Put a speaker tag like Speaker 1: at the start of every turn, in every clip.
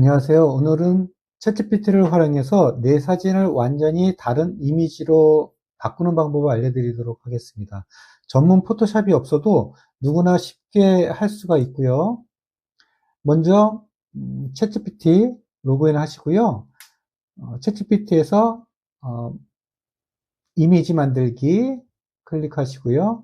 Speaker 1: 안녕하세요. 오늘은 챗GPT를 활용해서 내 사진을 완전히 다른 이미지로 바꾸는 방법을 알려드리도록 하겠습니다. 전문 포토샵이 없어도 누구나 쉽게 할 수가 있고요. 먼저 음, 챗GPT 로그인 하시고요. 어, 챗GPT에서 어, 이미지 만들기 클릭하시고요.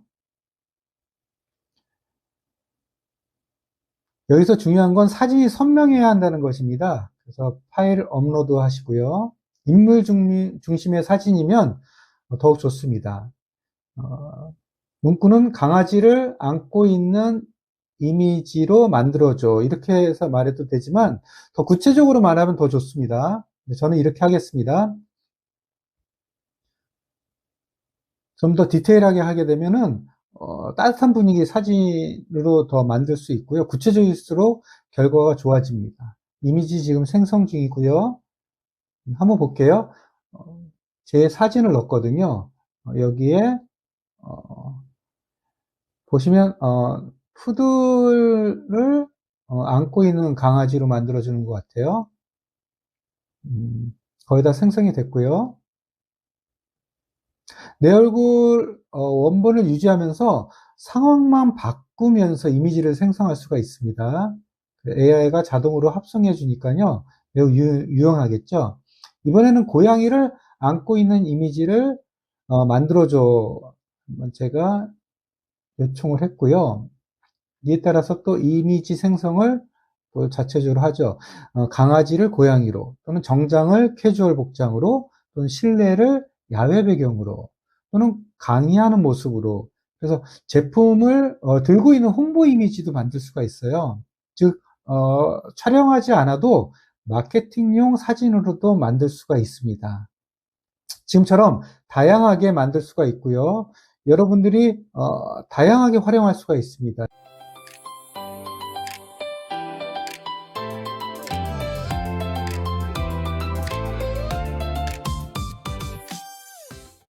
Speaker 1: 여기서 중요한 건 사진이 선명해야 한다는 것입니다. 그래서 파일 업로드 하시고요. 인물 중- 중심의 사진이면 더욱 좋습니다. 어, 문구는 강아지를 안고 있는 이미지로 만들어줘. 이렇게 해서 말해도 되지만 더 구체적으로 말하면 더 좋습니다. 네, 저는 이렇게 하겠습니다. 좀 더 디테일하게 하게 되면은 어, 따뜻한 분위기 사진으로 더 만들 수 있고요. 구체적일수록 결과가 좋아집니다. 이미지 지금 생성 중이고요. 한번 볼게요. 어, 제 사진을 넣었거든요. 어, 여기에 어, 보시면 어, 푸들을 어, 안고 있는 강아지로 만들어주는 것 같아요. 음, 거의 다 생성이 됐고요. 내 얼굴 어, 원본을 유지하면서 상황만 바꾸면서 이미지를 생성할 수가 있습니다. AI가 자동으로 합성해 주니까요. 매우 유, 유용하겠죠. 이번에는 고양이를 안고 있는 이미지를 어, 만들어줘. 제가 요청을 했고요. 이에 따라서 또 이미지 생성을 또 자체적으로 하죠. 어, 강아지를 고양이로 또는 정장을 캐주얼 복장으로 또는 실내를 야외 배경으로 또는 강의하는 모습으로 그래서 제품을 어, 들고 있는 홍보 이미지도 만들 수가 있어요. 즉 어, 촬영하지 않아도 마케팅용 사진으로도 만들 수가 있습니다. 지금처럼 다양하게 만들 수가 있고요. 여러분들이 어, 다양하게 활용할 수가 있습니다.